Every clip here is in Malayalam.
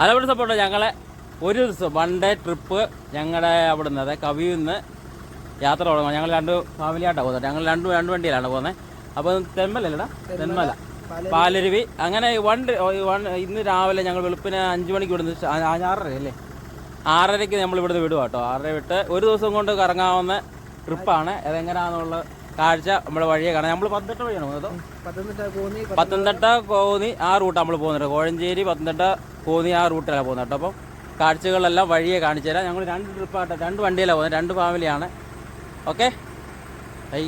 അതേപോലെ സപ്പോർട്ട് ഞങ്ങളെ ഒരു ദിവസം വൺ ഡേ ട്രിപ്പ് ഞങ്ങളുടെ അവിടെ നിന്ന് അതായത് കവിയിൽ നിന്ന് യാത്ര തുടങ്ങും ഞങ്ങൾ രണ്ട് ഫാമിലിയായിട്ടാണ് പോകുന്നത്. ഞങ്ങൾ രണ്ട് രണ്ട് വണ്ടിയിലാണ് പോകുന്നത്. അപ്പോൾ തെന്മലല്ലടാ തെന്മല. പാലരുവി. അങ്ങനെ വൺ വൺ ഇന്ന് രാവിലെ ഞങ്ങൾ വെളുപ്പിന് അഞ്ച് മണിക്ക് വിടുന്നു ആറര അല്ലേ? ആറരയ്ക്ക് നമ്മൾ ഇവിടുന്ന് വിടുക കേട്ടോ. ആറര വിട്ട് ഒരു ദിവസം കൊണ്ട് കറങ്ങാവുന്ന ട്രിപ്പാണ് അതെങ്ങനെയാണെന്നുള്ള കാഴ്ച നമ്മുടെ വഴിയെ കാണാം. നമ്മൾ പത്തനംതിട്ട വഴിയാണ് പോകുന്നത് പത്തനംതിട്ട കോന്നി ആ റൂട്ട് നമ്മൾ പോകുന്നുണ്ട് കോഴഞ്ചേരി പത്തനംതിട്ട കോന്നി ആ റൂട്ടിലാണ് പോകുന്നത് കേട്ടോ. അപ്പം കാഴ്ചകളെല്ലാം വഴിയെ കാണിച്ചു തരാം. ഞങ്ങൾ രണ്ട് ട്രിപ്പായിട്ട് രണ്ട് വണ്ടിയിലാണ് പോകുന്നത്. രണ്ട് ഫാമിലിയാണ്. ഓക്കെ? ഐ.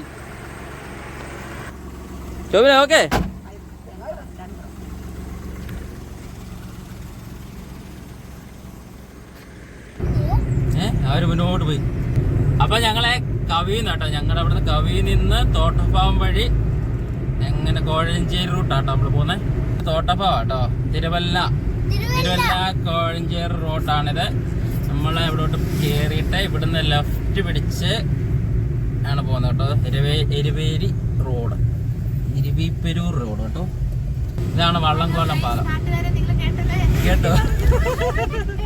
ചോബിന ഓക്കെ? ഏ? അവർ മുന്നോട്ട് പോയി. അപ്പൊ ഞങ്ങളെ കവിന്ന് കേട്ടോ. ഞങ്ങളുടെ അവിടുന്ന് കവിയിൽ നിന്ന് തോട്ടപ്പാവം വഴി എങ്ങനെ കോഴഞ്ചേരി റൂട്ടാട്ടോ നമ്മൾ പോകുന്നത് തോട്ടപ്പാവം കേട്ടോ. തിരുവല്ല. തിരുവല്ല. കോഴഞ്ചേരി റൂട്ടാണിത്. നമ്മൾ ഇവിടോട്ട് കയറിയിട്ട് ഇവിടുന്ന് ലെഫ്റ്റ് പിടിച്ച് ആണ് പോകുന്നത് കേട്ടോ. എരുവേ എരുവേരി റോഡ്. ഇരുവിപ്പെരൂർ റോഡ് കേട്ടോ. ഇതാണ് വള്ളംകോലം പാലം. കേട്ടോ.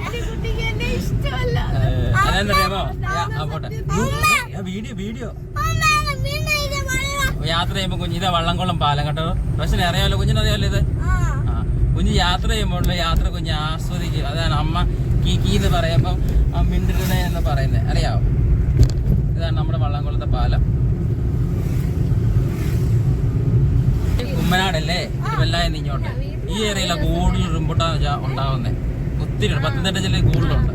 അതെന്തറിയാമോ പോട്ടെ. Video video. യാത്ര ചെയ്യുമ്പോ കുഞ്ഞ് ഇതാ വള്ളംകുളം പാലം കേട്ടോ. പക്ഷെ അറിയാമല്ലോ കുഞ്ഞിന് അറിയാമല്ലോ ഇത്? ആ. കുഞ്ഞ് യാത്ര ചെയ്യുമ്പോൾ യാത്ര കുഞ്ഞ് ആസ്വദിക്കും. അതാണ് അമ്മ കീ കീ എന്ന് പറയുമ്പം ആ മിണ്ടിടണ എന്ന് പറയുന്നത്. അറിയാവോ? ഇതാണ് നമ്മുടെ വള്ളംകുളത്തെ പാലം. കുമ്മനാടല്ലേ? തിരുവല്ലായെന്ന് ഇങ്ങോട്ട് ഈ ഏരിയയിലെ കൂടുതൽ റിമ്പുട്ടാന്ന് വെച്ചാൽ ഉണ്ടാവുന്നത് ഒത്തിരി പത്തനംതിട്ട ജില്ലയിൽ കൂടുതലുണ്ട്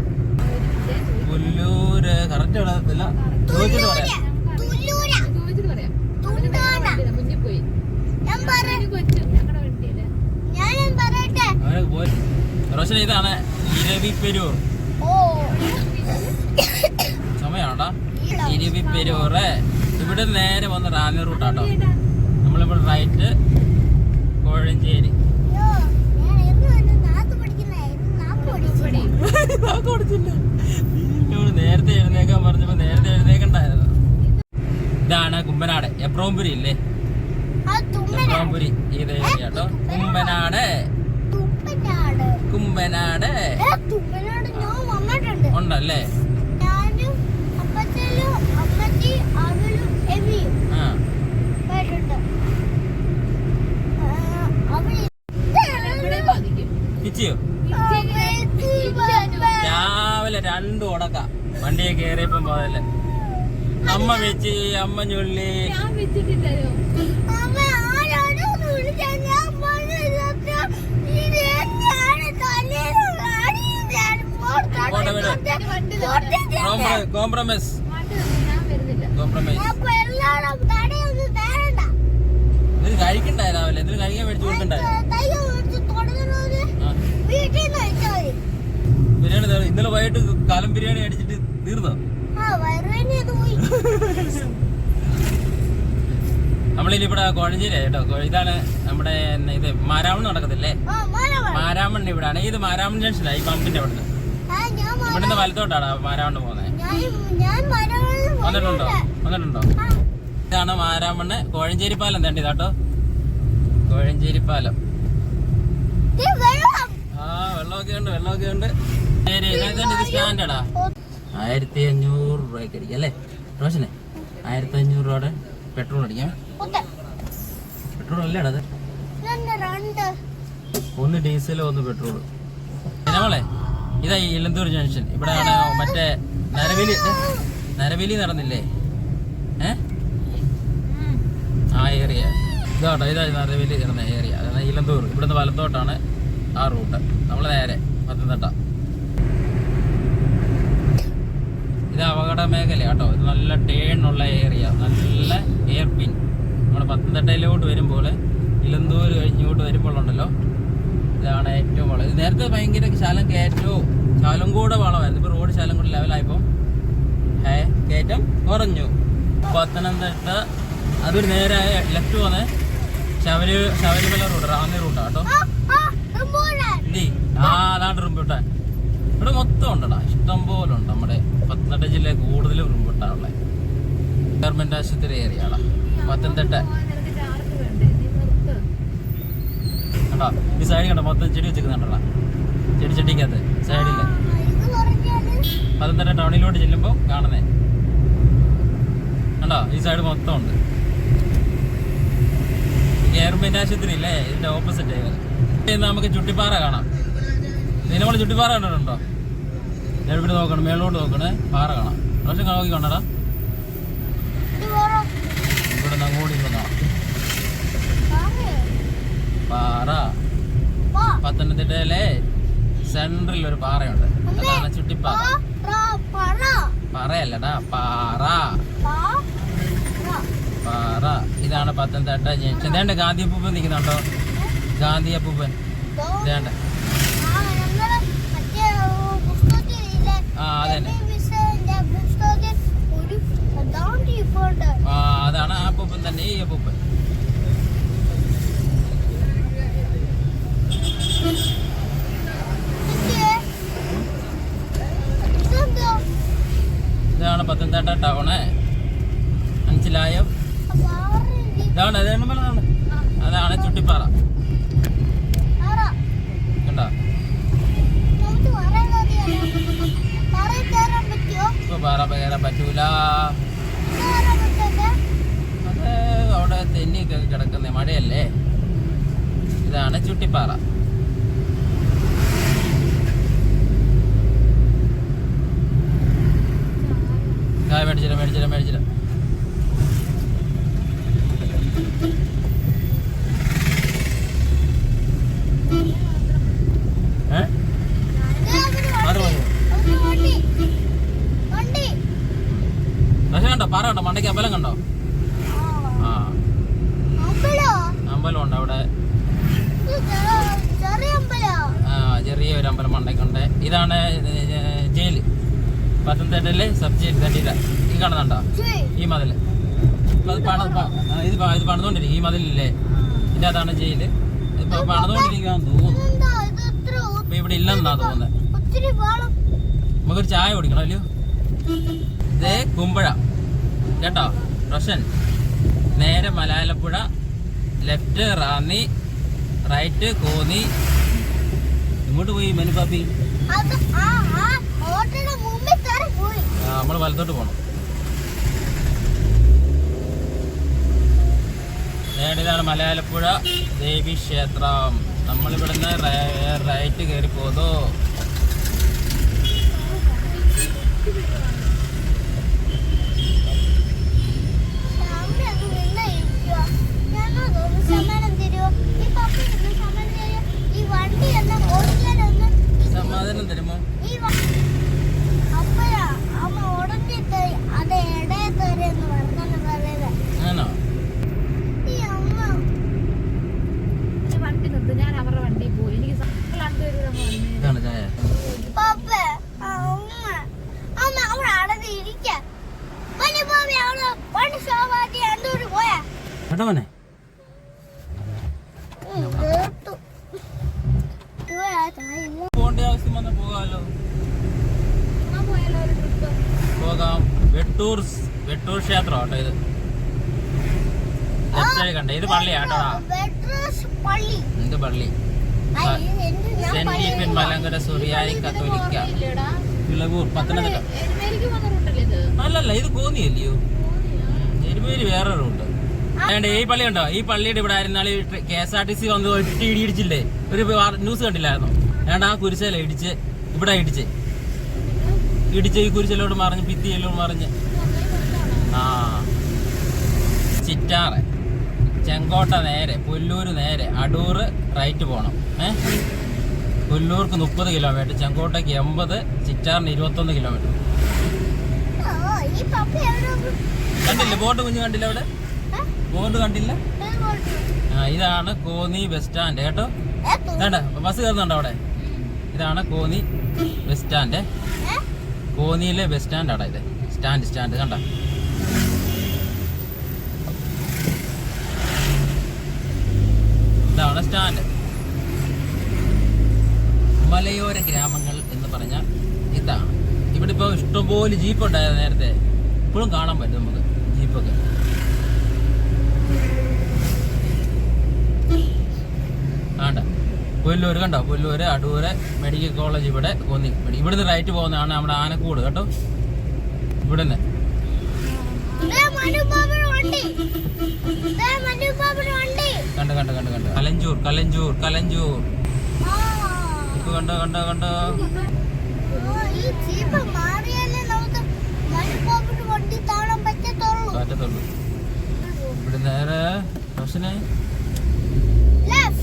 പുല്ലൂര് കറക്റ്റ് ഇല്ല. ചോദിച്ചിട്ട് പറയാം. റോഷൻ ഇതാണ് ഇരവിപ്പെരൂർ സമയാണ്ടാ? ഇരവിപ്പെരൂറ് ഇവിടെ നേരെ വന്ന് റാന്നി റൂട്ടാട്ടോ നമ്മളിവിടെ റൈറ്റ് കോഴഞ്ചേരി. എന്നോട് നേരത്തെ എഴുന്നേക്കാൻ പറഞ്ഞപ്പോ നേരത്തെ എഴുന്നേക്കണ്ടായിരുന്നു ഇതാണ് കുമ്പനാട് എബ്രോംപുരി ഇല്ലേ എബ്രോംപുരി ഇത് കേട്ടോ കുമ്പനാട് കുമ്പനാട് ഉണ്ടല്ലേ ഞാനും അപ്പച്ചനും ഇല്ലേ? അവളും ഏത് ആ കേട്ടോ. കുമ്പനാട്. ഇവിടെ ഉണ്ടല്ലേ? രാവിലെ രണ്ടു ഉടക്ക. വണ്ടിയെ കയറിയപ്പം പോയല്ലേ അമ്മ വെച്ച് അമ്മ ചൊല്ലി. കോംപ്രമൈസ്. കോംപ്രമൈസ്. എല്ലാവരും തടയൊന്നും തരണ്ട ഇത് കഴിക്കണ്ടായ രാവിലെ? ഇതിന് കഴിക്കാൻ മേടിച്ചു കൊടുക്കണ്ടായ? ബിരിയാണി. ഇന്നലെ വൈകിട്ട് കാലം ബിരിയാണി അടിച്ചിട്ട് തീർന്നോ? നമ്മളിനി ഇവിടെ കോഴഞ്ചേരി കേട്ടോ. ഇതാണ് നമ്മുടെ ഇത് മാരാമൺ നടക്കത്തില്ലേ. മാരാമൺ ഇവിടാണ്. ഇത് മാരാമൺ ജംഗ്ഷനാണ് ഈ പമ്പിന്റെ അവിടുന്ന്. ഞാൻ മഴ ഇവിടുന്ന് വലത്തോട്ടാണ് മാരാമണ് പോകുന്നത് വന്നിട്ടുണ്ടോ? വന്നിട്ടുണ്ടോ? ഇതാണ് മാരാമണ്ണ്. കോഴഞ്ചേരി പാലം തേണ്ടി കേട്ടോ കോഴഞ്ചേരി പാലം. ആ വെള്ളമൊക്കെ ഉണ്ട് വെള്ളമൊക്കെ ഉണ്ട്. സ്റ്റാൻഡാടാ ആയിരത്തി അഞ്ഞൂറ് രൂപയ്ക്ക് അടിക്കാം അല്ലേ? റോഷനെ ആയിരത്തി അഞ്ഞൂറ് രൂപയുടെ പെട്രോൾ അടിക്കാം. പെട്രോൾ അല്ലേടാ അത് ഒന്ന് ഡീസൽ ഒന്ന് പെട്രോൾ നമ്മളെ ഇതാ ഇലന്തൂർ ജംഗ്ഷൻ ഇവിടെ മറ്റേ നരവേലി നരവേലി നടന്നില്ലേ? ഏ? ആ ഏരിയ ഇതാട്ടോ ഇതാ നരവേലി നടന്ന ഏരിയ ഇലന്തൂർ. ഇവിടുന്ന് വലത്തോട്ടാണ് ആ റൂട്ട്. നമ്മൾ നേരെ പത്തനംതിട്ട. ഇത് അപകട മേഖല കേട്ടോ. ഇത് നല്ല ടേണുള്ള ഏരിയ നല്ല എയർ പിൻ നമ്മുടെ പത്തനംതിട്ടയിലോട്ട് വരുമ്പോൾ ഇലന്തൂർ കഴിഞ്ഞോട്ട് വരുമ്പോഴുണ്ടല്ലോ ഇതാണ് ഏറ്റവും വളം. ഇത് നേരത്തെ ഭയങ്കര ശാലം കയറ്റവും ശാലം കൂടെ വളമായിരുന്നു. ഇപ്പോൾ റോഡ് ശാലം കൂടെ ലെവലായപ്പോൾ ഏ കയറ്റം കുറഞ്ഞു. പത്തനംതിട്ട അതൊരു നേരെ ലെഫ്റ്റ് പോന്നെ ശബരി ശബരിമല റൂട്ട് റാന്നി റൂട്ടാണ് കേട്ടോ. ആ അതാണ് റിമ്പൂട്ടാൻ. ഇവിടെ മൊത്തം ഉണ്ടടാ. ഇഷ്ടം പോലെ ഉണ്ട്. നമ്മുടെ പത്തനംതിട്ട ജില്ലയിൽ കൂടുതലും റിമ്പൂട്ടാണുള്ളത് ഗവൺമെന്റ് ആശുപത്രി ഏരിയ ആടാ പത്തനംതിട്ട. കണ്ടോ? ഈ സൈഡ് കണ്ടോ? മൊത്തം ചെടി വെച്ചിരിക്കുന്നുണ്ടല്ലോ ചെടി ചെടിക്കകത്ത് സൈഡിൽ പറഞ്ഞാൽ പത്തനംതിട്ട ടൗണിലോട്ട് ചെല്ലുമ്പോൾ കാണുന്നേ. കണ്ടോ? ഈ സൈഡ് മൊത്തം ഉണ്ട്. ഗവൺമെന്റ് ആശുപത്രി ഇല്ലേ? ഇതിന്റെ ഓപ്പോസിറ്റ് നമുക്ക് ചുട്ടിപ്പാറ കാണാം. നീ നമ്മൾ ചുട്ടിപ്പാറ കണ്ടിട്ടുണ്ടോ? ഇവിടെ നോക്കണം മേളോട്ട് നോക്കണേ. പാറ കാണാം. പക്ഷെ നോക്കി വേറെ ഇവിടെ നിന്ന് അങ്ങോട്ട് ഇവിടെ കാണാം പാറ. പാ. പത്തനംതിട്ടയിലെ സെൻട്രിൽ ഒരു പാറയുണ്ട്. അതാണ് ചുട്ടിപ്പാറ. പാറയല്ലടാ പാറ. പാറ. ഇതാണ് പത്തനംതിട്ട ജംഗ്ഷൻ ഇതേണ്ട ഗാന്ധി അപ്പൂപ്പൻ നിൽക്കുന്നുണ്ടോ? ഗാന്ധി അപ്പൂപ്പൻ ഇതേണ്ട ആ, ഞങ്ങൾ മറ്റേ, ഓ, പുസ്തകത്തിലില്ലേ? ആ അതന്നെ. അതാണ് ആ അപ്പൂപ്പൻ തന്നെ ഈ അപ്പൂപ്പൻ. ഇതാണ് പത്തനംതിട്ട ടൗണ്. മനസ്സിലായോ ഇതാണ് അതാണ് അതാണ് ചുട്ടിപ്പാറ പാറ. കണ്ടോ നമുക്ക് പാറയിൽ കയറിയാലോ? പാറയിൽ കയറാൻ പറ്റുമോ? ഇപ്പൊ പാറ കയറാൻ പറ്റൂല? അത് അവിടെ തെന്നിയൊക്കെ കിടക്കുന്ന മഴയല്ലേ? ഇതാണ് ചുട്ടിപ്പാറ. മേടിച്ചില്ല മേടിച്ചില്ല മേടിച്ചില്ല ഏ ദേ അതിന് അത് വണ്ടി. മതിയോ? അതിന് വണ്ടി. വണ്ടി. പക്ഷെ കണ്ടോ പാറ കണ്ടോ മണ്ടയ്ക്ക് അമ്പലം കണ്ടോ ആ. ആ അമ്പലോ? അമ്പലം ഉണ്ട് അവിടെ ഇത് ചെ- ചെറിയ അമ്പലോ? ആ, ചെറിയ ഒരു അമ്പലം മണ്ടയ്ക്കുണ്ട് ഇതാണ് ജയിൽ പത്തനംതിട്ടയിലെ സബ് ജയിൽ തട്ടിയില ഈ കാണുന്നുണ്ടോ? ഈ മതിൽ ഇപ്പൊ അത് പണ ഇത് ഇത് പണിതുകൊണ്ടിരിക്കും ഈ മതിലില്ലേ? ഇതിന്റെ അതാണ് ജയിൽ. ഇപ്പൊ പണിതുകൊണ്ടിരിക്കാന്ന് തോന്നുന്നു. ഇപ്പൊ ഇവിടെ ഇല്ലെന്നാ തോന്നുന്നത് നമുക്കൊരു ചായ കുടിക്കണം അല്ലയോ? ഇതേ കുമ്പഴ. കേട്ടോ? റോഷൻ. നേരെ മലയാലപ്പുഴ. ലെഫ്റ്റ് റാന്നി. റൈറ്റ് കോന്നി. ഇങ്ങോട്ട് പോയി മനുപാപ്പി നമ്മൾ വലത്തോട്ട് പോകണം ഇതാണ് മലയാലപ്പുഴ ദേവി ക്ഷേത്രം. നമ്മളിവിടുന്ന് ഇവിടുന്ന് റൈറ്റ് കയറി തരുമോ ഈ വണ്ടി എന്ന ഓടിക്കാനൊന്ന് സമാധാനം തരുമോ? ആണോ? വണ്ടി ഞാൻ അവരുടെ വണ്ടിയിൽ പോയി. എനിക്ക് ഇതാണ് ചായ. പപ്പ അമ്മ അമ്മ അവിടെ അടന്ന് ഇരിക്ക പനിപ്പാവി അവിടെ പണി ശോഭാത്തി എന്തോട് പോയാ കേട്ടോ മോനെ കേട്ടു ഇവരാ ചായ പോകേണ്ട ആവശ്യം വന്നാൽ പോകാമല്ലോ ഞാൻ പോയാലോ ഒരു ട്രിപ്പ് പോകാം വെട്ടൂർ വെട്ടൂർ ക്ഷേത്രം കേട്ടോ ഇത്. ലെഫ്റ്റ് കണ്ടേ? ഇത് പള്ളി ഇത് പള്ളി സെന്റ് സ്റ്റീഫൻ മലങ്കര സുറിയാനി കത്തോലിക്ക. ഇളവൂർ പത്തനംതിട്ട. അല്ലല്ല ഇത് കോന്നിയല്ലയോ എരുമേലി വേറെ റൂട്ട്. വേണ്ട ഈ പള്ളി ഉണ്ടോ? ഈ പള്ളിയുടെ ഇവിടെ ആയിരുന്നാൾ K S R T C വന്ന് ഇടിച്ചില്ലേ ഒരു ന്യൂസ് കണ്ടില്ലായിരുന്നോ? വേണ്ട ആ കുരിശല ഇടിച്ച് ഇവിടെ ഇടിച്ച്. ഇടിച്ച് ഈ കുരിശലോട് മറിഞ്ഞ് ഭിത്തിയിലോട് മറിഞ്ഞ്. ആ. ചിറ്റാറ്. ചെങ്കോട്ട നേരെ പുല്ലൂര് നേരെ അടൂർ റൈറ്റ് പോകണം ഏ? പുല്ലൂർക്ക് മുപ്പത് കിലോമീറ്റർ ചെങ്കോട്ടയ്ക്ക് എൺപത് ചിറ്റാറിന് ഇരുപത്തൊന്ന് കിലോമീറ്റർ. കണ്ടില്ല? ബോർഡ് കുഞ്ഞ് കണ്ടില്ല അവിടെ? ബോട്ട് ബോർഡ് കണ്ടില്ല? ആ ഇതാണ് കോന്നി ബസ് സ്റ്റാൻഡ് കേട്ടോ? വേണ്ട ബസ് കയറുന്നുണ്ടോ അവിടെ? ഇതാണ് കോന്നി ബസ് സ്റ്റാൻഡ്? കോന്നിയിലെ ബസ് സ്റ്റാൻഡാടാ ഇത്. സ്റ്റാൻഡ് സ്റ്റാൻഡ് കണ്ട. ഇതാണ് സ്റ്റാൻഡ് മലയോര ഗ്രാമങ്ങൾ എന്ന് പറഞ്ഞാൽ ഇതാണ്. ഇവിടെ ഇപ്പോൾ ഇഷ്ടംപോലെ ജീപ്പ് ഉണ്ടായിരുന്നു നേരത്തെ. ഇപ്പോഴും കാണാൻ പറ്റും നമുക്ക് ജീപ്പൊക്കെ ആണ്ട. പുല്ലൂർ കണ്ടോ? പുല്ലൂര് അടൂര് മെഡിക്കൽ കോളേജ് ഇവിടെ കോന്നി ഇവിടുന്ന് റൈറ്റ് പോകുന്നതാണ് നമ്മുടെ ആനക്കൂട് കേട്ടോ? ഇവിടുന്ന്. കണ്ട് കണ്ട് കണ്ട് കണ്ട്? കലഞ്ചൂർ കലഞ്ചൂർ കലഞ്ചൂർ. ഇപ്പൊ കണ്ടോ കണ്ടോ കണ്ടോ? പറ്റത്തുള്ളൂ. ഇവിടെ നേരെ ലെഫ്റ്റ്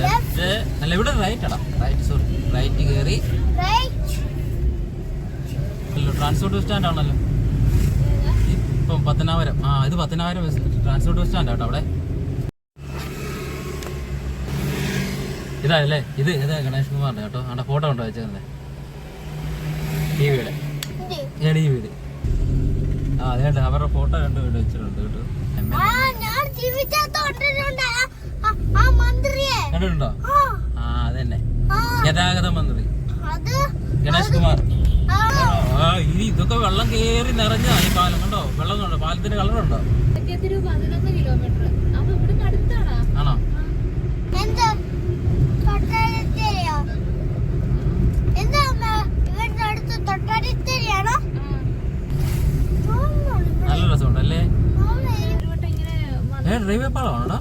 ലെഫ്റ്റ് അല്ല ഇവിടെ റൈറ്റ് ആടാ റൈറ്റ് സോറി റൈറ്റ് കയറി റൈറ്റ് ട്രാൻസ്പോർട്ട് ബസ് സ്റ്റാൻഡ് ആണല്ലോ. ഇപ്പം പത്തനാപുരം. ആ ഇത് Pathanapuram bus transport bus stand auto അവിടെ. ഇതല്ലേ ഇത് ഇത് ഗണേഷ് കുമാറിന്റെ കേട്ടോ. അവിടെ ഫോട്ടോ ഉണ്ടോ വെച്ചേക്കുന്നത് വീട്. വിയുടെ ഈ വീട്. ആ അതെ അവരുടെ ഫോട്ടോ കണ്ട് വീട് വെച്ചിട്ടുണ്ട് കേട്ടോ. കണ്ടിട്ടുണ്ടോ? ആ. ആ അതന്നെ. ഗതാഗത മന്ത്രി. ഗണേഷ് കുമാർ. ആ. ഇനി ഇതൊക്കെ വെള്ളം കയറി നിറഞ്ഞാ ഈ പാലം കണ്ടോ? വെള്ളം കണ്ടോ? പാലത്തിന്റെ കളറുണ്ടോ ഉണ്ടോ ആണോ? നല്ല രസമുണ്ടല്ലേ? റെയിൽവേ പാളമാണോടാ?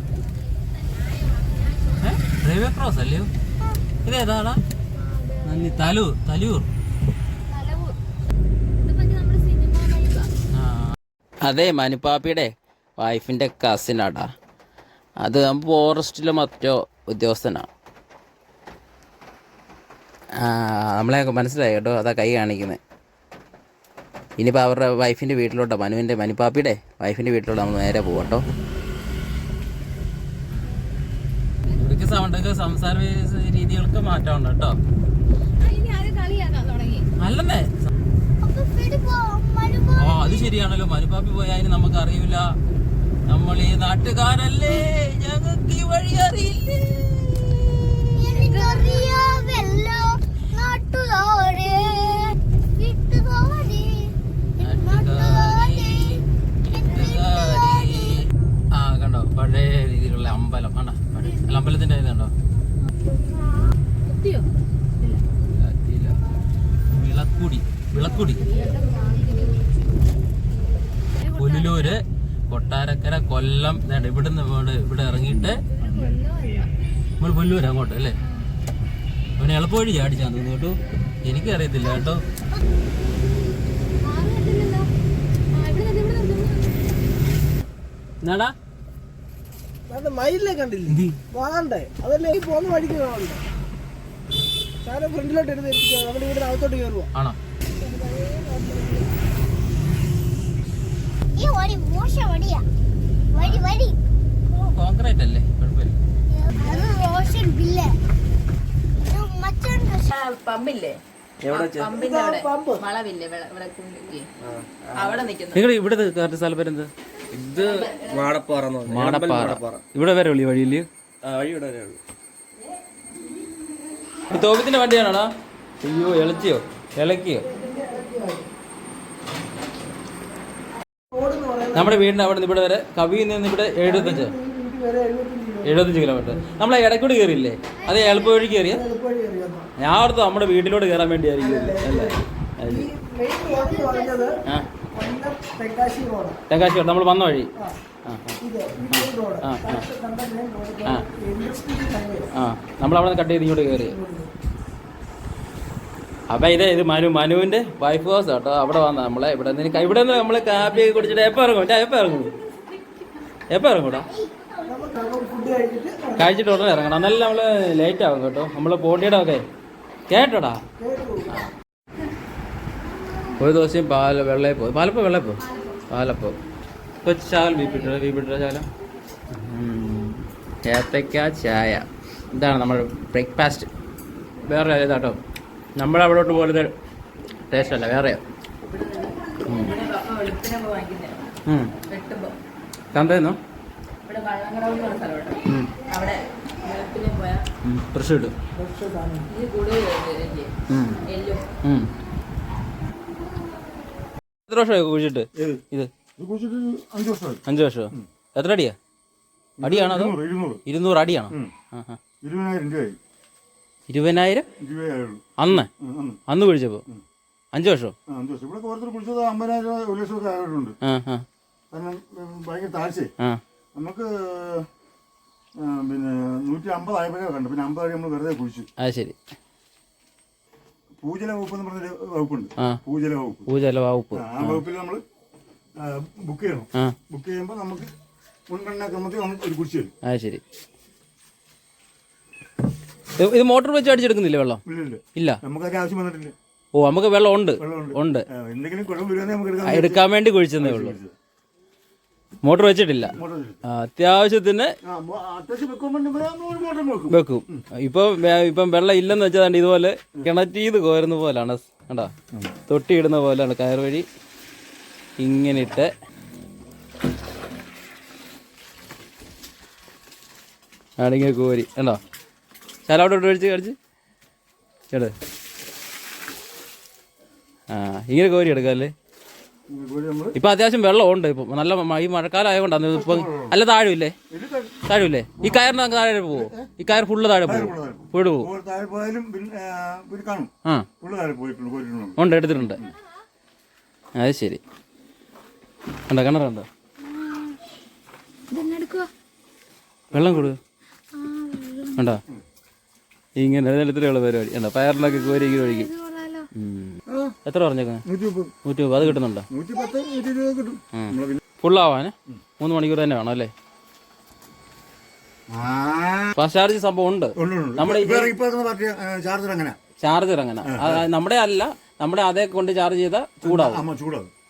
ഏ റെയിൽവേ ക്രോസ് അല്ലയോ? ഇതേതാടാ? നല്ല തലൂർ. തലൂർ അതെ മനുപ്പാപ്പിയുടെ വൈഫിന്റെ കസിനാടാ. അത് ഫോറസ്റ്റിലെ മറ്റോ ഉദ്യോഗസ്ഥനാണ് നമ്മളെ മനസ്സിലായി കേട്ടോ? അതാ കൈ കാണിക്കുന്നത് ഇനിയിപ്പോൾ അവരുടെ വൈഫിന്റെ വീട്ടിലോട്ടോ. മനുവിന്റെ മനുപ്പാപ്പിയുടെ വൈഫിന്റെ വീട്ടിലോട്ട് നമ്മൾ നേരെ പോകും കേട്ടോ ഇവിടേക്ക് സൗണ്ടൊക്കെ സംസാര രീതികൾക്ക് മാറ്റമുണ്ട് കേട്ടോ. അല്ലെന്നേ. ഓ അത് ശരിയാണല്ലോ. മനുപ്പാപ്പി പോയാൽ നമുക്ക് അറിയില്ല നമ്മൾ ഈ നാട്ടുകാരല്ലേ? ഞങ്ങൾക്ക് ഈ വഴി അറിയില്ലേ എനിക്കറിയാവല്ലോ നാട്ടുകാരെ വീട്ടുകാരെ നാട്ടുകാരി, വീട്ടുകാരി. ആ കണ്ടോ പഴയ രീതിയിലുള്ള അമ്പലം കണ്ടോ പഴയ അല്ല, അമ്പലത്തിന്റെ ഇതുണ്ടോ കുത്തിയോ ഇല്ല ഇല്ല. വിളക്കുടി വിളക്കുടി പുനലൂര് കൊട്ടാരക്കര കൊല്ലം ദാണ്ട് ഇവിടുന്ന് ഇവിടെ ഇവിടെ ഇറങ്ങിയിട്ട് കൊല്ലമല്ല നമ്മൾ അങ്ങോട്ട് അല്ലേ? അവൻ എളുപ്പവഴി ചാടിച്ചാൽ തോന്നുന്നു കേട്ടോ. എനിക്കറിയത്തില്ല കേട്ടോ. എന്നാടാ? മയിലിനെ കണ്ടില്ലേ? വാണ്ടേ. അതല്ലേ ഈ പോകുന്ന വഴിക്ക് കാണണ്ടേ സാറെ ഫ്രണ്ടിലോട്ട് എടുത്ത് നമ്മുടെ ഇവിടെ അകത്തോട്ട് കയറുക ആണോ? ഈ വടി മോശ വടിയാ വടി വടി കോൺക്രീറ്റ് അല്ലേ പമ്പില്ലേ? നിങ്ങൾ ഇവിടെ കറക്റ്റ് സ്ഥലം വരുന്നത് ഇത് മാടപ്പാറ മാടപ്പാറ ഇവിടെ വരെ ഉള്ളു വഴിയിൽ? വഴി ഇവിടെ വരെ ഉള്ളൂ. തോപത്തിന്റെ വണ്ടിയാണോടാ അയ്യോ ഇളച്ചിയോ? ഇളക്കിയോ? നമ്മുടെ വീടിന്റെ അവിടെ നിന്ന് ഇവിടെ വരെ കവിയിൽ നിന്ന് ഇവിടെ എഴുപത്തഞ്ച് എഴുപത്തഞ്ച് കിലോമീറ്റർ നമ്മളെ ഇടയ്ക്കൂടെ കയറിയില്ലേ അത് എളുപ്പ വഴി കയറിയ ഞാൻ ഓർത്ത് നമ്മുടെ വീട്ടിലോട്ട് കയറാൻ വേണ്ടിയായിരിക്കും. അല്ലേ? തെക്കാശി റോഡ് നമ്മൾ വന്ന വഴി. ആ. നമ്മൾ അവിടെ കട്ട് ചെയ്ത് ഇങ്ങോട്ട് കയറി അപ്പൊ ഇതേ ഇത് മനു മനുവിന്റെ വൈഫ് ഹൗസ് കേട്ടോ. അവിടെ വന്ന നമ്മളെ ഇവിടെ നിന്ന് ഇവിടെ നിന്ന് നമ്മൾ കാപ്പി കുടിച്ചിട്ട് എപ്പോ ഇറങ്ങും? എപ്പോ ഇറങ്ങും? എപ്പോ ഇറങ്ങൂടാ കഴിച്ചിട്ട് ഉടനെ ഇറങ്ങണം. എന്നാലും നമ്മൾ ലേറ്റ് ആവും കേട്ടോ. നമ്മൾ പോണ്ടിയുടെ ഒക്കെ. കേട്ടോടാ? കേട്ടു ഒരു ദിവസം പാല വെള്ളയപ്പോ പാലപ്പോ വെള്ളയപ്പോ പാലപ്പോ. കൊച്ചു ശാലം വീപ്പിട്ടോ വീപ്പിട്ടോ ഉം. ഏത്തക്ക ചായ. ഇതാണ് നമ്മൾ ബ്രേക്ക്ഫാസ്റ്റ് വേറെ ഏതാട്ടോ നമ്മുടെ അവിടോട്ട് പോലത്തെ ടേസ്റ്റ് അല്ല വേറെ ചന്തയെന്നോ ഇവിടെ എന്ന് പറഞ്ഞ സ്ഥലമുണ്ട്. അവിടെ വെളുപ്പിന് പോയാൽ തൃശ്ശൂർ ഇടും ഇത് കൂടുതൽ എല്ലും. എത്ര വർഷമായി കുഴിച്ചിട്ട്? ഇത്? അഞ്ച് വർഷമോ? എത്ര അടിയാ? അടിയാണോ അതോ ഇരുന്നൂറ് അടിയാണോ? ഇരുപതിനായിരം രൂപയായി. അന്ന്? അന്ന്. കുഴിച്ചപ്പോ? കുഴിച്ചപ്പോൾ അഞ്ച് വർഷം? അഞ്ച് വർഷം. ഇവിടെ ഓരോരുത്തർ കുടിച്ചത് അമ്പതിനായിരം ഒരു ലക്ഷം ആയിട്ടുണ്ട്. കാരണം ഭയങ്കര താഴ്ച ആ. നമുക്ക് പിന്നെ നൂറ്റി അമ്പത് ആയപ്പോഴേ കണ്ടു. പിന്നെ അമ്പത് നമ്മൾ വെറുതെ കുഴിച്ചു. അത് ശരി. പൂജല വകുപ്പ് എന്ന് പറഞ്ഞൊരു വകുപ്പുണ്ട്. പൂജല വകുപ്പ്. പൂജല വകുപ്പ്. ആ, വകുപ്പിൽ നമ്മൾ ബുക്ക് ചെയ്യണം. ബുക്ക് ചെയ്യുമ്പോൾ നമുക്ക് മുൻഗണന ക്രമത്തിൽ നമുക്ക് ഒരു കുടിച്ചു തരും അത് ശരി. ഇത് മോട്ടോർ വെച്ച് അടിച്ചെടുക്കുന്നില്ല വെള്ളം? ഇല്ല നമുക്കതിന് ആവശ്യം വന്നിട്ടില്ല. ഓ നമുക്ക് വെള്ളം ഉണ്ട്. ഉണ്ട് എന്തെങ്കിലും കുഴപ്പം വരുവാണെങ്കിൽ നമുക്ക് എടുക്കാൻ എടുക്കാൻ വേണ്ടി കുഴിച്ചെന്നേ ഉള്ളൂ. മോട്ടോർ വെച്ചിട്ടില്ല. അത്യാവശ്യത്തിന് വെക്കും. ഇപ്പൊ ഇപ്പം വെള്ളം ഇല്ലെന്ന് വെച്ചാൽ ഇതുപോലെ കിണറ്റീത് കോരുന്ന പോലാണ്. കണ്ടാ? തൊട്ടിയിടുന്ന പോലെയാണ് കയർ വഴി ഇങ്ങനെ ഇട്ട് ആണെങ്കിൽ കോരി. കണ്ടോ? ശാലോട്ട് അവിടെ കഴിച്ച് കഴിച്ച് ചേട്ടേ ആ ഇങ്ങനെ കോരി എടുക്കാല്ലേ? ഇപ്പൊ അത്യാവശ്യം വെള്ളം ഉണ്ട് ഇപ്പൊ. നല്ല ഈ മഴക്കാലം ആയതുകൊണ്ടാണ് ഇപ്പൊ അല്ല താഴുമില്ലേ ഇത് ത- ഈ കയറിന് അങ്ങ് താഴെ പോവോ? ഈ കയർ ഫുള്ള് താഴെ താഴെ പോയിട്ടുണ്ട് പോയിട്ടുണ്ട്. ഉണ്ട് എടുത്തിട്ടുണ്ട്. അത് ശരി. കണ്ടോ കിണറുണ്ടോ വെള്ളം കൊടു കണ്ടോ? ഇങ്ങനെ നിലത്തിലുള്ള പരിപാടി. കണ്ടോ? പയറിലൊക്കെ കോരി ഒഴിക്കും. എത്ര പറഞ്ഞേക്കാം നൂറ്റി മുപ്പത് അത് കിട്ടുന്നുണ്ടോ? ഫുള്ളാവാന് മൂന്ന് മണിക്കൂർ തന്നെ വേണം അല്ലേ? ഫാസ്റ്റ് ചാർജ് സംഭവം ഉണ്ട്. നമ്മുടെ ചാർജർ അങ്ങനെ. നമ്മുടെ അല്ല നമ്മുടെ അതേ കൊണ്ട് ചാർജ് ചെയ്താൽ ചൂടാവും. അമ്മ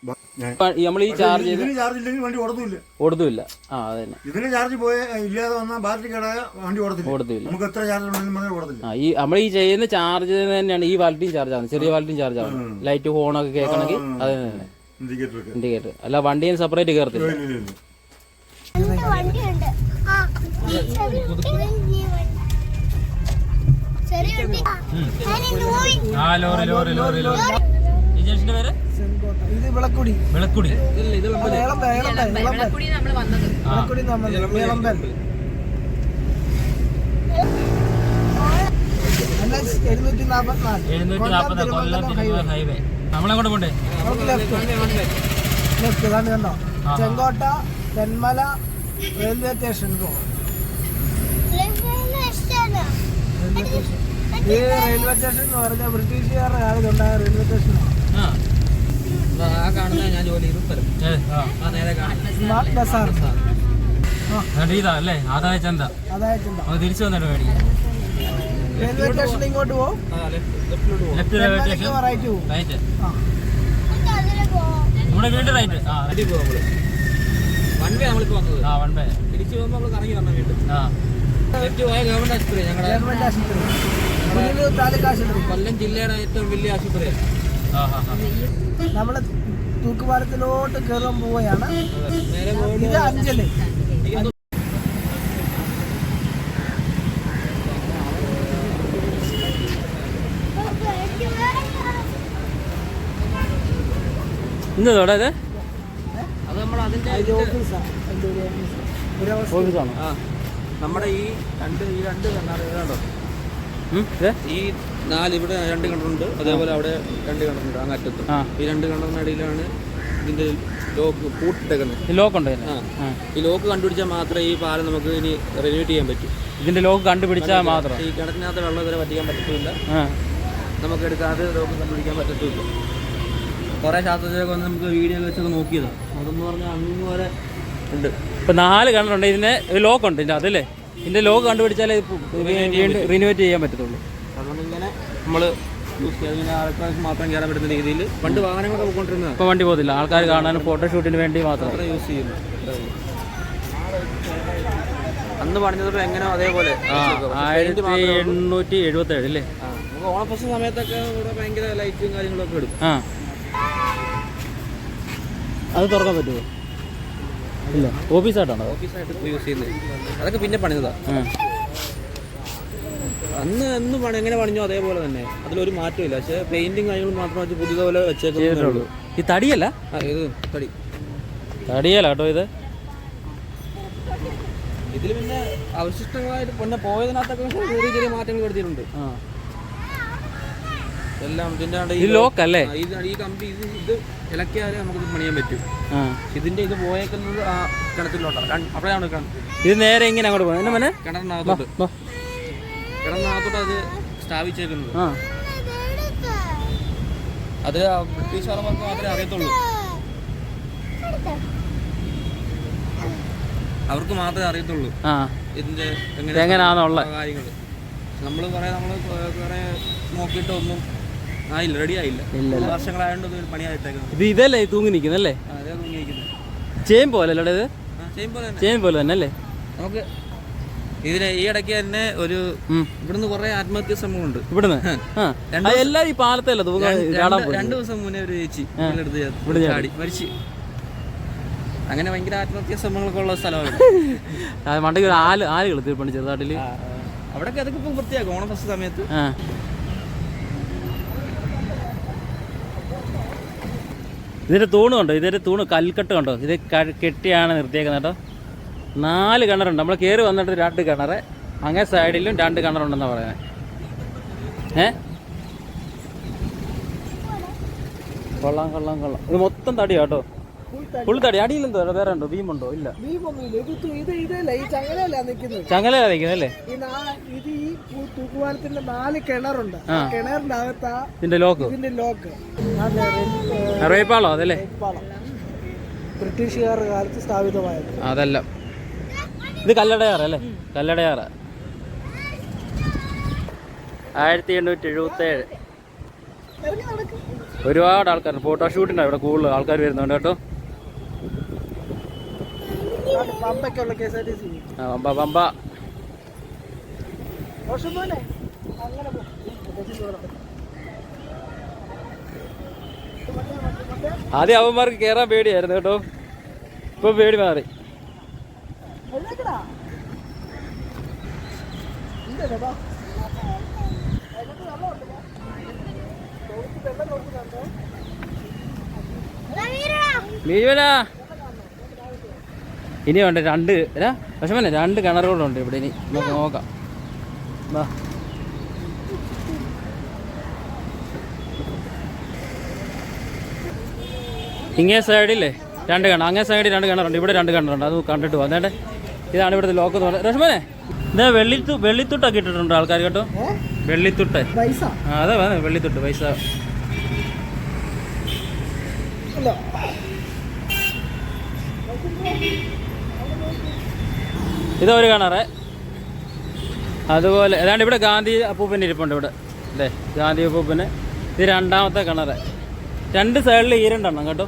നമ്മൾ ഈ ചാർജ് ചെയ്ത് ഇതിന് ചാർജ് ഇല്ലെങ്കിൽ വണ്ടി ഓടത്തുമില്ല. ഓടുന്നില്ല ആ അത് തന്നെ ഇതിന് ചാർജ് പോയ ഇല്ലാതെ വന്നാൽ ബാറ്ററി കേടായ വണ്ടി ഓടത്തില്ല. ഓടത്തില്ല. നമുക്ക് എത്ര ചാർജ് ഉണ്ടെങ്കിലും പറഞ്ഞാൽ ഓടത്തില്ല. ആ ഈ നമ്മൾ ഈ ചെയ്യുന്ന ചാർജ് തന്നെയാണ് ഈ വാൽറ്റിയും ചാർജ് ആവുന്നത് ചെറിയ വാൽറ്റിയും ചാർജ് ആവുന്നത് ലൈറ്റ് ഹോണൊക്കെ കേൾക്കണമെങ്കിൽ അത് തന്നെ. ഇൻഡിക്കേറ്റർ ഒക്കെ. ഇൻഡിക്കേറ്റർ അല്ല വണ്ടിയും സെപ്പറേറ്റ് കയറത്തില്ല ആ ചെറിയ വണ്ടി. ചെറിയ വണ്ടി. ആ, അതിന് ലോറി ലോറി ലോറി. ലോറി. ജംഗ്ഷന്റെ പേര്? ഇത് വിളക്കുടി. വിളക്കുടി. വെള്ളക്കുടി നമ്മൾ വന്നത്. വിളക്കുടി നമ്മൾ ഇളമ്പൻ എഴുന്നൂറ്റി നാപ്പത്തിനാല് എഴുന്നൂറ്റി നാൽപ്പത് കൊല്ലം തിരുവല്ല ഹൈവേ നമ്മളെങ്ങോട്ട് പോണ്ടേ? ലെഫ്റ്റ് കണ്ടോ? Chenkotta Thenmala railway station road railway സ്റ്റേഷനാ. ഈ റെയിൽവേ സ്റ്റേഷൻ എന്ന് പറഞ്ഞാൽ ബ്രിട്ടീഷുകാരുടെ കാലത്തുണ്ടായ റെയിൽവേ സ്റ്റേഷനാണ് ആ കാണുന്ന ഞാൻ ജോലി ചെയ്തു സ്ഥലം ആ നേരെ കാണുന്നത് ഇതാ അല്ലേ? ആദായ ചന്ത. തിരിച്ചു വന്നിട്ട് മേടിക്കാം. റെയിൽവേ സ്റ്റേഷൻ ഇങ്ങോട്ട് പോകും ലെഫ്റ്റ് റെയിൽവേ തെന്മലയ്ക്ക് സ്റ്റേഷൻ? റൈറ്റ് റൈറ്റ് ആ. നമുക്ക് അതിലെ പോവാം. നമ്മുടെ വീണ്ടും റൈറ്റ് ആ റൈറ്റ് പോകും വൺ വേ നമ്മളിപ്പോ വന്നത്. ആ വൺ ബൈ തിരിച്ചു പോകുമ്പോൾ നമ്മൾ കറങ്ങി വരണം വീണ്ടും. ആ. ലെഫ്റ്റ് പോയ ഗവൺമെന്റ് ആശുപത്രി ഞങ്ങളുടെ ഗവൺമെന്റ് ആശുപത്രി. കൊല്ലം ജില്ലയുടെ ഏറ്റവും വലിയ ആശുപത്രി ആ ആ ആ നമ്മൾ തൂക്കുപാലത്തിലോട്ട് കയറാൻ പോവുകയാണ്. നേരെ ഇത് അഞ്ചൽ. ഇന്ന് തോടെ അത് നമ്മുടെ ഈ രണ്ട് ഈ രണ്ട് ഇത്? ഈ നാല് ഇവിടെ രണ്ട് കിണറുണ്ട്. അതേപോലെ അവിടെ രണ്ട് കിണറുണ്ട് അങ്ങ് അറ്റത്ത് ഈ രണ്ട് കിണറിനിടയിലാണ് ഇതിന്റെ ലോക്ക് പൂട്ടിട്ടേക്കുന്നത്. ലോക്ക് ഉണ്ട് ആ. ആ. ഈ ലോക്ക് കണ്ടുപിടിച്ചാൽ മാത്രമേ ഈ പാലം നമുക്ക് ഇനി റെനുവേറ്റ് ചെയ്യാൻ പറ്റൂ. ഇതിന്റെ ലോക്ക് കണ്ടുപിടിച്ചാൽ മാത്രം. ഈ കിണറ്റിനകത്ത് വെള്ളം ഇതുവരെ പറ്റിക്കാൻ പറ്റത്തില്ല ആ. നമുക്ക് എടുക്കാതെ ലോക്ക് കണ്ടുപിടിക്കാൻ പറ്റത്തില്ല കുറേ ശാസ്ത്രജ്ഞരൊക്കെ വന്ന് നമുക്ക് വീഡിയോ വെച്ചൊക്കെ നോക്കിയതാണ് അതെന്ന് പറഞ്ഞാൽ അങ്ങ് വരെ ഉണ്ട്. ഇപ്പൊ നാല് കിണറുണ്ട്. ഇതിന് ലോക്ക് ഉണ്ട് ഇതിന്റെ അതല്ലേ ഇതിന്റെ ലോക്ക് കണ്ടുപിടിച്ചാലേ റിനുവേറ്റ് ചെയ്യാൻ പറ്റത്തുള്ളൂ. നമ്മൾ യൂസ് ചെയ്യാം. പിന്നെ ആൾക്കാർക്ക് മാത്രം കയറാൻ പറ്റുന്ന രീതിയിൽ പണ്ട് വാഹനങ്ങളൊക്കെ പോയിക്കൊണ്ടിരുന്നത് ഇപ്പോൾ വണ്ടി പോകത്തില്ല. ആൾക്കാർ കാണാനും ഫോട്ടോഷൂട്ടിന് വേണ്ടി മാത്രം. അത്ര യൂസ് ചെയ്യുന്നു. അന്ന് പണിഞ്ഞപ്പോൾ എങ്ങനെയോ അതേപോലെ. ആയിരത്തി എണ്ണൂറ്റി എഴുപത്തി ഏഴ് അല്ലേ നമുക്ക് ഓണപ്പസ് സമയത്തൊക്കെ ഇവിടെ ഭയങ്കര ലൈറ്റും കാര്യങ്ങളൊക്കെ ഇടും. ആ. അത് തുറക്കാൻ പറ്റുമോ? ഇല്ല. ഓഫീസായിട്ടാണോ? ഓഫീസായിട്ട് യൂസ് ചെയ്യുന്നത്. അതൊക്കെ പിന്നെ പണിതാ അന്ന് എന്ന് പണി എങ്ങനെ പണിഞ്ഞോ അതേപോലെ തന്നെ. അതിലൊരു മാറ്റമില്ല. പക്ഷേ പെയിന്റും കാര്യങ്ങളും മാത്രം വെച്ച് പുതിയതുപോലെ വെച്ചേക്കുന്നേ ഉള്ളൂ. ഈ തടിയല്ല? ആ ഇത് തടി. തടിയല്ല കേട്ടോ ഇത്. ഇതിൽ പിന്നെ അവശിഷ്ടങ്ങളായിട്ട് പിന്നെ പോയതിനകത്തൊക്കെ ചെറിയ ചെറിയ മാറ്റങ്ങൾ വരുത്തിയിട്ടുണ്ട്. ആ. എല്ലാം ഇതിന്റെ അല്ലേ? ഈ കമ്പി ഇത് ഇത് ഇളക്കിയാലേ നമുക്ക് പണിയാൻ പറ്റും. ഇതിന്റെ ഇത് പോയേക്കുന്നത് ആ കിണറ്റിലോട്ടാണ്. അവിടെയാണ് ഇത് നേരെ ഇങ്ങനെ അങ്ങോട്ട് പോകുന്നത് എന്നെ കിണറിനകത്തോട്ട്. അത് സ്ഥാപിച്ചേക്കുന്നത്. ആ. അത് ബ്രിട്ടീഷുകാർക്ക് മാത്രമേ അറിയത്തുള്ളൂ. അവർക്ക് മാത്രമേ അറിയത്തുള്ളൂ. ആ. ഇതിന്റെ എങ്ങനെയാണെന്നുള്ള കാര്യങ്ങൾ നമ്മൾ കുറെ നമ്മൾ കുറെ നോക്കിയിട്ട് ഒന്നും ആയില്ല. റെഡി ആയില്ല. വർഷങ്ങളായതുകൊണ്ട് ഇത് പണിയായിട്ടേക്കുന്നത് ഇത് ഇതല്ലേ തൂങ്ങി നിൽക്കുന്നത് ചെയ്യും ആ, അതേ തൂങ്ങിയിരിക്കുന്നത് ചെയിൻ പോലെ അല്ലേ ഇത്? തന്നെ ചെയിൻ പോലെ തന്നെ. അല്ലേ നമുക്ക് ഇതിന് ഈ ഇടയ്ക്ക് തന്നെ ഒരു. ഇവിടുന്ന് കുറെ ആത്മഹത്യ സംഭവമുണ്ട്. ഇവിടുന്ന്? എല്ലാരും ഈ പാലത്തല്ല രണ്ടു ദിവസം മുന്നേ ഒരു ചേച്ചി. ചാടി. മരിച്ചു. അങ്ങനെ ഭയങ്കര ആത്മഹത്യ ശ്രമങ്ങളൊക്കെ ഉള്ള സ്ഥലമാണ്. മണ്ടയ്ക്ക് ഒരു ആൽ ആൽ കളിത്തിരിപ്പുണ്ട് ചെറുതാട്ടിൽ അവിടെ അതൊക്കെ ഇപ്പം വൃത്തിയാക്കും ഓണം ഫസ്റ്റ് സമയത്ത് ഇതിന്റെ തൂണ് കണ്ടോ? ഇതിന്റെ തൂണ് കൽക്കെട്ട് കണ്ടോ? ഇത് കെട്ടിയാണ് നിർത്തിയേക്കുന്നത് കേട്ടോ. നാല് കിണറുണ്ട്. നമ്മൾ കയറി വന്നിട്ട് രണ്ട് കിണർ അങ്ങേ സൈഡിലും രണ്ട് കിണറുണ്ടെന്നാണ് പറയുന്നത് ഏ? കൊള്ളാം കൊള്ളാം കൊള്ളാം. ഇത് മൊത്തം തടിയാ കേട്ടോ. ഫുൾ തടി. അടിയിലെന്തോ വേറെ ഉണ്ടോ? ഭീമുണ്ടോ ഇല്ല. ചങ്ങലയല്ല നിൽക്കുന്നത്? അല്ലേ? ഇത് ഈ പു- നാല് കിണറുണ്ട്. അകത്താ ഇതിന്റെ ലോക്ക്. ഇതിന്റെ ലോക്ക്. റേപ്പാളോ അതല്ലേ? ബ്രിട്ടീഷുകാരുടെ കാലത്ത് സ്ഥാപിതമായത്. അതല്ല. ഇത് കല്ലടയാറ് അല്ലേ? കല്ലടയാറ്. ആയിരത്തി എണ്ണൂറ്റി എഴുപത്തി ഏഴ് ഒരുപാട് ആൾക്കാർ ഫോട്ടോഷൂട്ടിനാണ് ഇവിടെ കൂടുതൽ ആൾക്കാർ വരുന്നുണ്ട് കേട്ടോ. പമ്പ പമ്പ. ആദ്യം അവന്മാർക്ക് കയറാൻ പേടിയായിരുന്നു കേട്ടോ. ഇപ്പൊ പേടി മാറി എഴുന്നേക്കടാ. ഇല്ലല്ലോ, വാ. അതിനകത്ത് വെള്ളമുണ്ട്, വാ. തോട്ടിൽ വെള്ളം കൊടുക്കുന്നുണ്ട്. ഇനി വേണ്ട രണ്ട് ഏ പക്ഷേ മോനെ രണ്ട് കിണറുകളുണ്ട് ഇവിടെ ഇനി. നമുക്ക് നോക്കാം. വാ. ഇങ്ങേ സൈഡില്ലേ രണ്ട് കിണർ. അങ്ങേ സൈഡിൽ രണ്ട് കിണറുണ്ട്. ഇവിടെ രണ്ട് കിണറുണ്ട്. അത് കണ്ടിട്ട് വന്നേട്ടെ ഇതാണ് ഇവിടുത്തെ ലോക്ക് എന്ന് പറയുന്നത്. രശ്മനെ ഇതാ വെള്ളിത്തു വെള്ളിത്തുട്ടൊക്കെ ഇട്ടിട്ടുണ്ട് ആൾക്കാർ കേട്ടോ. വെള്ളിത്തുട്ട്. ആ അതെ അതെ വെള്ളിത്തുട്ട് പൈസ. ഇതോ ഒരു കാണാറേ? അതുപോലെ ഏതാണ്ട് ഇവിടെ ഗാന്ധി അപ്പൂപ്പന്റെ ഇരിപ്പുണ്ട് ഇവിടെ. അല്ലേ ഗാന്ധി അപ്പൂപ്പന്. ഇത് രണ്ടാമത്തെ കിണറ്. രണ്ട് സൈഡിൽ ഈരണ്ടെണ്ണം കേട്ടോ.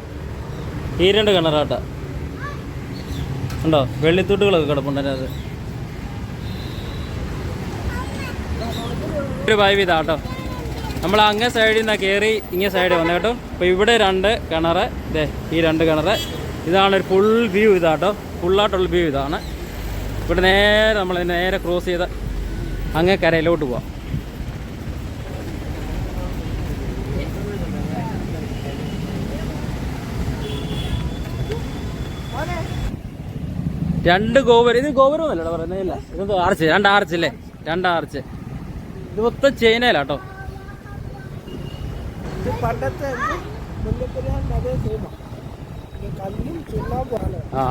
ഈരണ്ട് രണ്ട് കിണറാട്ടോ. ഉണ്ടോ? വെള്ളിത്തൂട്ടുകളൊക്കെ കിടപ്പുണ്ട് അതിനകത്ത് ഒരു വൈവ് ഇതാ കേട്ടോ. നമ്മൾ അങ്ങേ സൈഡിൽ നിന്നാണ് കയറി ഇങ്ങേ സൈഡിൽ വന്നത് കേട്ടോ. അപ്പോൾ ഇവിടെ രണ്ട് കിണർ ഇതേ ഈ രണ്ട് കിണർ ഇതാണ് ഒരു ഫുൾ വ്യൂ ഇതാട്ടോ ഫുള്ളായിട്ടുള്ള വ്യൂ ഇതാണ്. ഇവിടെ നേരെ നമ്മൾ നേരെ ക്രോസ് ചെയ്ത് അങ്ങേ കരയിലോട്ട് പോവാം. രണ്ട് ഗോപുരം ഇത് ഗോപുരം അല്ലടാ പറയുന്നത്. ഇല്ല. ഇത് ആർച്ച്. രണ്ട് ആർച്ച് അല്ലേ രണ്ട് ആർച്ച്. ഇത് മൊത്തം ചൈനയിലാട്ടോ പണ്ടത്തെ ആ.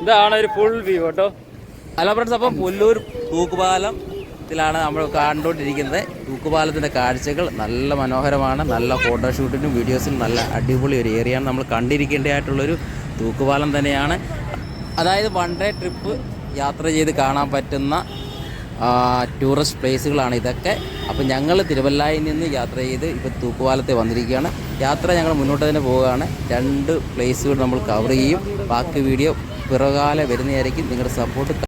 ഇതാണ് ഒരു ഫുൾ വ്യൂ കേട്ടോ. ഹലോ ഫ്രണ്ട്സ് അപ്പം പുല്ലൂർ തൂക്കുപാലം ത്തിലാണ് നമ്മൾ കണ്ടുകൊണ്ടിരിക്കുന്നത്. തൂക്കുപാലത്തിന്റെ കാഴ്ചകൾ നല്ല മനോഹരമാണ്. നല്ല ഫോട്ടോഷൂട്ടിനും വീഡിയോസിനും നല്ല അടിപൊളി ഒരു ഏരിയയാണ് നമ്മൾ കണ്ടിരിക്കേണ്ടതായിട്ടുള്ളൊരു തൂക്കുപാലം തന്നെയാണ്. അതായത് വൺ ഡേ ട്രിപ്പ് യാത്ര ചെയ്ത് കാണാൻ പറ്റുന്ന ടൂറിസ്റ്റ് പ്ലേസുകളാണ് ഇതൊക്കെ. അപ്പോൾ ഞങ്ങൾ തിരുവല്ലായിൽ നിന്ന് യാത്ര ചെയ്ത് ഇപ്പോൾ തൂക്കുപാലത്തെ വന്നിരിക്കുകയാണ്. യാത്ര ഞങ്ങൾ മുന്നോട്ട് തന്നെ പോവുകയാണ്. രണ്ട് പ്ലേസുകൾ നമ്മൾ കവർ ചെയ്യും. ബാക്കി വീഡിയോ പിറകാലെ വരുന്നതായിരിക്കും. നിങ്ങളുടെ സപ്പോർട്ട്